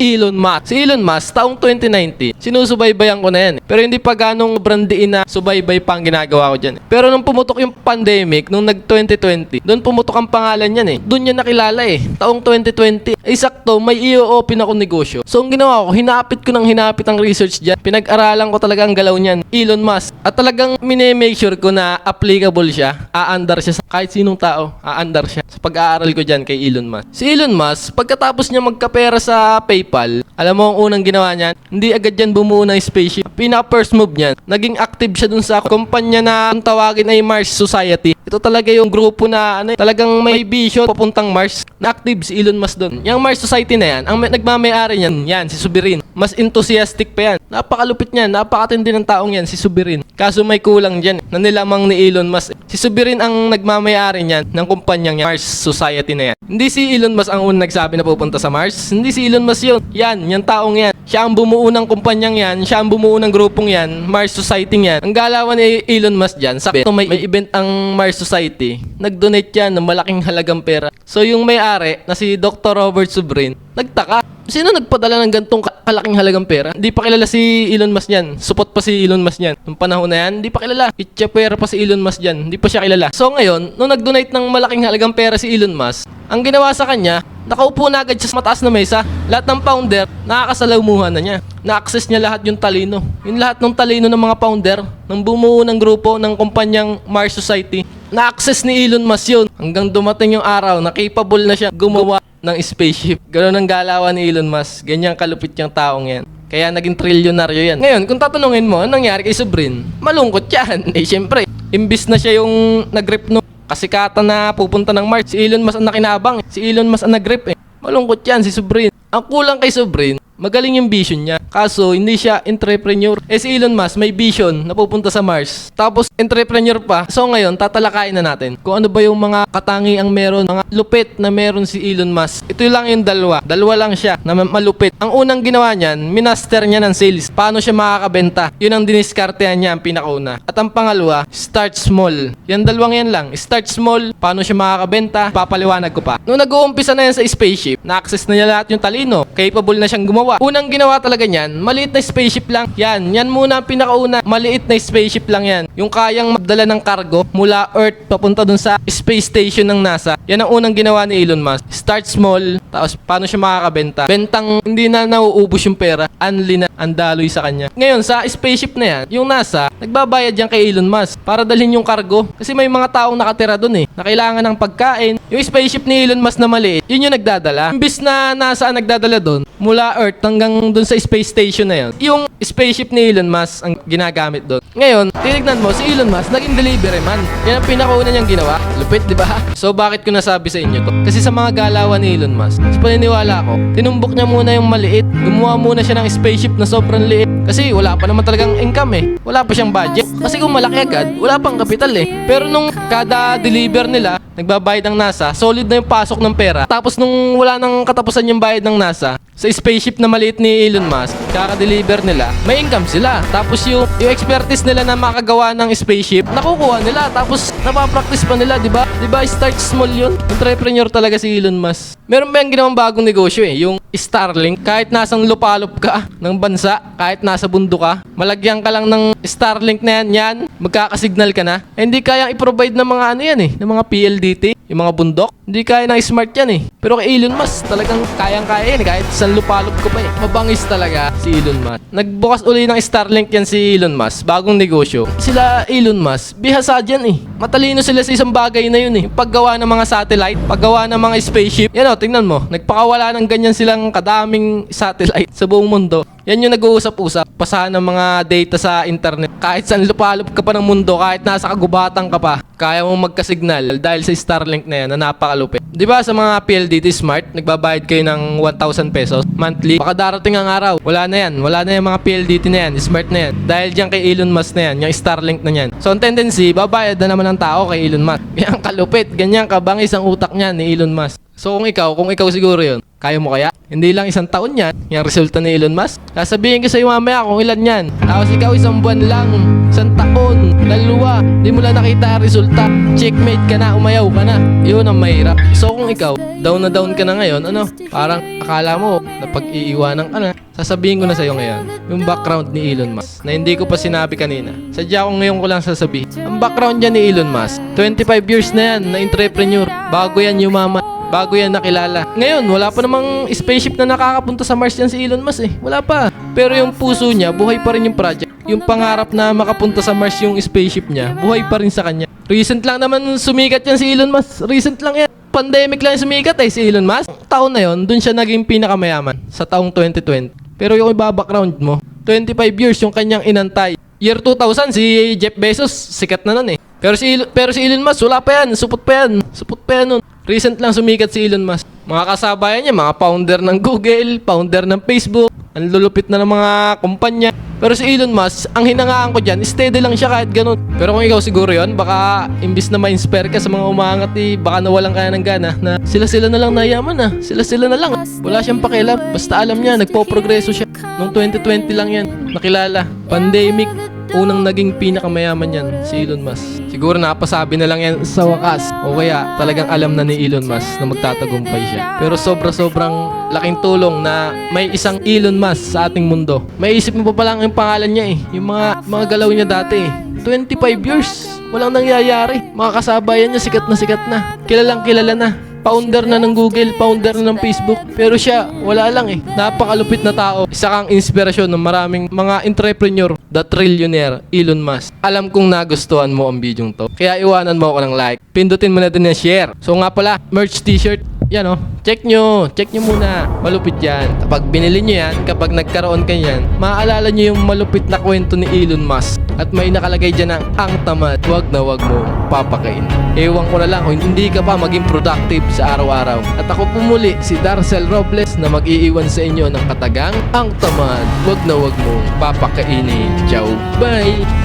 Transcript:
Elon Musk. Si Elon Musk, taong 2019, sinusubaybayan ko na yan. eh. Pero hindi pa ganong brandiin na subaybay pa ang ginagawa ko dyan. eh. Pero nung pumutok yung pandemic, nung nag-2020, doon pumutok ang pangalan yan eh. Doon niya nakilala eh. Taong 2020. Eh sakto, may i-open ako negosyo. So ang ginawa ko, hinapit ko ng hinapit ang research dyan. Pinag-aralan ko talaga ang galaw niyan. Elon Musk. At talagang mine-make sure ko na applicable siya. Aandar siya sa kahit sinong tao. Aandar siya. Sa pag-aaral ko dyan kay Elon Musk. Si Elon Musk, pagkatapos niya magkapera sa PayPal, alam mo ang unang ginawa niya, hindi agad yan bumuo ng spaceship. Pinaka first move niyan, naging active siya dun sa kumpanya na ang tawagin ay Mars Society. Ito talaga yung grupo na ano, talagang may vision papuntang Mars. Na active si Elon Musk doon. Yung Mars Society na yan, ang may- nagmamayari niyan, yan, si Subirin. Mas enthusiastic pa yan. Napakalupit niyan, napakatindi ng taong yan, si Subirin. Kaso may kulang dyan, na nilamang ni Elon Musk. Si Subirin ang nagmamayari niyan ng kumpanyang yan, Mars Society na yan. Hindi si Elon Musk ang unang nagsabi na pupunta sa Mars. Hindi si Elon Musk yun. Yan, yung taong yan. Siya ang bumuo ng kumpanyang yan. Siya ang bumuo ng grupong yan. Mars Society yan. Ang galawan ni Elon Musk dyan, sabi, ito may, may event ang Mars Society. Nag-donate yan ng malaking halagang pera. So yung may-ari na si Dr. Robert Subrin, nagtaka. Sino nagpadala ng gantong ka- kalaking halagang pera? Hindi pa kilala si Elon Musk yan. Supot pa si Elon Musk yan. Nung panahon na yan, hindi pa kilala. Itchapera pa si Elon Musk yan. Hindi pa siya kilala. So ngayon, nung nag-donate ng malaking halagang pera si Elon Musk, ang ginawa sa kanya, nakaupo na agad siya sa mataas na mesa. Lahat ng founder, nakakasalamuhan na niya. Na-access niya lahat yung talino. Yung lahat ng talino ng mga founder, ng bumuo ng grupo ng kumpanyang Mars Society, na-access ni Elon Musk yun. Hanggang dumating yung araw na capable na siya gumawa ng spaceship. Ganun ang galawan ni Elon Musk. Ganyan kalupit yung taong yan. Kaya naging trilyonaryo yan. Ngayon, kung tatanungin mo, anong nangyari kay Subrin? Malungkot yan. Eh, syempre, imbis na siya yung nag-rip no kasikatan na pupunta ng Mars. Si Elon Musk ang nakinabang. Si Elon Musk ang nag-rip eh. Malungkot yan si Subrin. Ang kulang kay Subrin, magaling yung vision niya. Kaso, hindi siya entrepreneur. Eh si Elon Musk, may vision na pupunta sa Mars. Tapos, entrepreneur pa. So ngayon, tatalakayin na natin kung ano ba yung mga katangi ang meron, mga lupit na meron si Elon Musk. Ito lang yung dalawa. Dalawa lang siya na ma- malupit. Ang unang ginawa niyan, minaster niya ng sales. Paano siya makakabenta? Yun ang diniskartehan niya ang pinakauna. At ang pangalawa, start small. Yan dalawang yan lang. Start small, paano siya makakabenta? Papaliwanag ko pa. Nung nag-uumpisa na yan sa spaceship, na-access na niya lahat yung talino. Capable na siyang gumawa. Unang ginawa talaga niyan, maliit na spaceship lang. Yan, yan muna ang pinakauna. Maliit na spaceship lang yan. Yung kayang magdala ng cargo mula Earth papunta dun sa space station ng NASA. Yan ang unang ginawa ni Elon Musk. Start small, tapos paano siya makakabenta. Bentang hindi na nauubos yung pera. Unli na ang daloy sa kanya. Ngayon, sa spaceship na yan, yung NASA, nagbabayad yan kay Elon Musk para dalhin yung cargo. Kasi may mga taong nakatira dun eh, na kailangan ng pagkain. Yung spaceship ni Elon Musk na maliit, yun yung nagdadala. Imbis na NASA ang nagdadala dun, mula Earth hanggang dun sa space station na yun, yung spaceship ni Elon Musk ang ginagamit dun. Ngayon, tinignan mo, si Elon Musk naging delivery man. Yan ang pinakauna niyang ginawa. Lupit, di ba? So, bakit ko nasabi sa inyo to? Kasi sa mga galawan ni Elon Musk, sa paniniwala ko, tinumbok niya muna yung maliit. Gumawa muna siya ng spaceship na sobrang liit. Kasi wala pa naman talagang income eh. Wala pa siyang budget. Kasi kung malaki agad, wala pang kapital eh. Pero nung kada deliver nila, nagbabayad ng NASA, solid na yung pasok ng pera. Tapos nung wala nang katapusan yung bayad ng NASA, sa spaceship na maliit ni Elon Musk, kaka-deliver nila, may income sila. Tapos yung, yung expertise nila na makagawa ng spaceship, nakukuha nila. Tapos napapractice pa nila, di ba? Di ba start small yun? Entrepreneur talaga si Elon Musk. Meron ba yung ginawang bagong negosyo eh? Yung Starlink, kahit nasang lupalop ka ng bansa, kahit nasa bundok ka, malagyan ka lang ng Starlink na yan, yan, magkakasignal ka na. Eh, hindi kayang i-provide ng mga ano yan eh, ng mga PLDT, yung mga bundok. Hindi kaya ng smart yan eh. Pero kay Elon Musk, talagang kayang-kaya yan eh, kahit sa lupalop ko pa eh. Mabangis talaga si Elon Musk. Nagbukas uli ng Starlink yan si Elon Musk, bagong negosyo. Sila Elon Musk, bihasa dyan eh. Matalino sila sa isang bagay na yun eh. Paggawa ng mga satellite, paggawa ng mga spaceship. Yan o, tingnan mo, nagpakawala ng ganyan silang kadaming satellite sa buong mundo. Yan yung nag-uusap-usap, pasahan ng mga data sa internet. Kahit saan lupalop ka pa ng mundo, kahit nasa kagubatan ka pa, kaya mong magkasignal dahil sa Starlink na yan na napakalupit. Di ba sa mga PLDT Smart, nagbabayad kayo ng 1,000 pesos monthly? Baka darating ang araw, wala na yan. Wala na yung mga PLDT na yan, Smart na yan. Dahil dyan kay Elon Musk na yan, yung Starlink na yan. So ang tendency, babayad na naman ng tao kay Elon Musk. Ang kalupit, ganyan kabangis ang utak niya ni Elon Musk. So kung ikaw, kung ikaw siguro yun, Kaya mo kaya? Hindi lang isang taon yan, yung resulta ni Elon Musk. Sasabihin ko sa iyo mamaya kung ilan yan. Tapos ikaw isang buwan lang, isang taon, dalawa, di mo lang nakita ang resulta. Checkmate ka na, umayaw ka na. Yun ang mahirap. So kung ikaw, down na down ka na ngayon, ano, parang akala mo na pag-iiwanan ka na. Sasabihin ko na sa iyo ngayon, yung background ni Elon Musk na hindi ko pa sinabi kanina. Sadya ko ngayon ko lang sasabihin. Ang background niya ni Elon Musk, 25 years na yan na entrepreneur. Bago yan yumaman. Bago yan nakilala. Ngayon, wala pa namang spaceship na nakakapunta sa Mars yan si Elon Musk eh. Wala pa. Pero yung puso niya, buhay pa rin yung project. Yung pangarap na makapunta sa Mars yung spaceship niya, buhay pa rin sa kanya. Recent lang naman sumikat yan si Elon Musk. Recent lang yan. Pandemic lang sumikat eh si Elon Musk. Taon na yon, dun siya naging pinakamayaman sa taong 2020. Pero yung iba background mo, 25 years yung kanyang inantay. Year 2000 si Jeff Bezos, sikat na nun eh. Pero si pero si Elon Musk, wala pa yan. Supot pa yan. Supot pa yan nun. Recent lang sumikat si Elon Musk. Mga kasabayan niya, mga founder ng Google, founder ng Facebook, ang lulupit na ng mga kumpanya. Pero si Elon Musk, ang hinangaan ko dyan, steady lang siya kahit ganun. Pero kung ikaw siguro yon baka imbis na ma-inspire ka sa mga umangat eh, baka nawalan ka ng gana na sila-sila na lang nayaman ah. Sila-sila na lang. Wala siyang pakialam. Basta alam niya, nagpo-progreso siya. Noong 2020 lang yan, nakilala. Pandemic, unang naging pinakamayaman yan, si Elon Musk. Siguro napasabi na lang yan sa wakas. O kaya talagang alam na ni Elon Musk na magtatagumpay siya. Pero sobra-sobrang laking tulong na may isang Elon Musk sa ating mundo. May isip mo pa pala yung pangalan niya eh. Yung mga, mga galaw niya dati eh. 25 years. Walang nangyayari. Mga kasabayan niya sikat na sikat na. Kilalang kilala na. Founder na ng Google, founder na ng Facebook. Pero siya, wala lang eh. Napakalupit na tao. Isa kang inspirasyon ng maraming mga entrepreneur. The trillionaire, Elon Musk. Alam kong nagustuhan mo ang video to. Kaya iwanan mo ako ng like. Pindutin mo na din yung share. So nga pala, merch t-shirt. Yan oh. Check nyo. Check nyo muna. Malupit yan. Kapag binili nyo yan, kapag nagkaroon ka yan, maaalala nyo yung malupit na kwento ni Elon Musk. At may nakalagay dyan ng ang tamad. Huwag na huwag mo papakain. Ewan ko na lang kung hindi ka pa maging productive sa araw-araw. At ako pumuli si Darcel Robles na mag-iiwan sa inyo ng katagang ang tamad. Huwag na huwag mo papakainin. Ciao. Bye!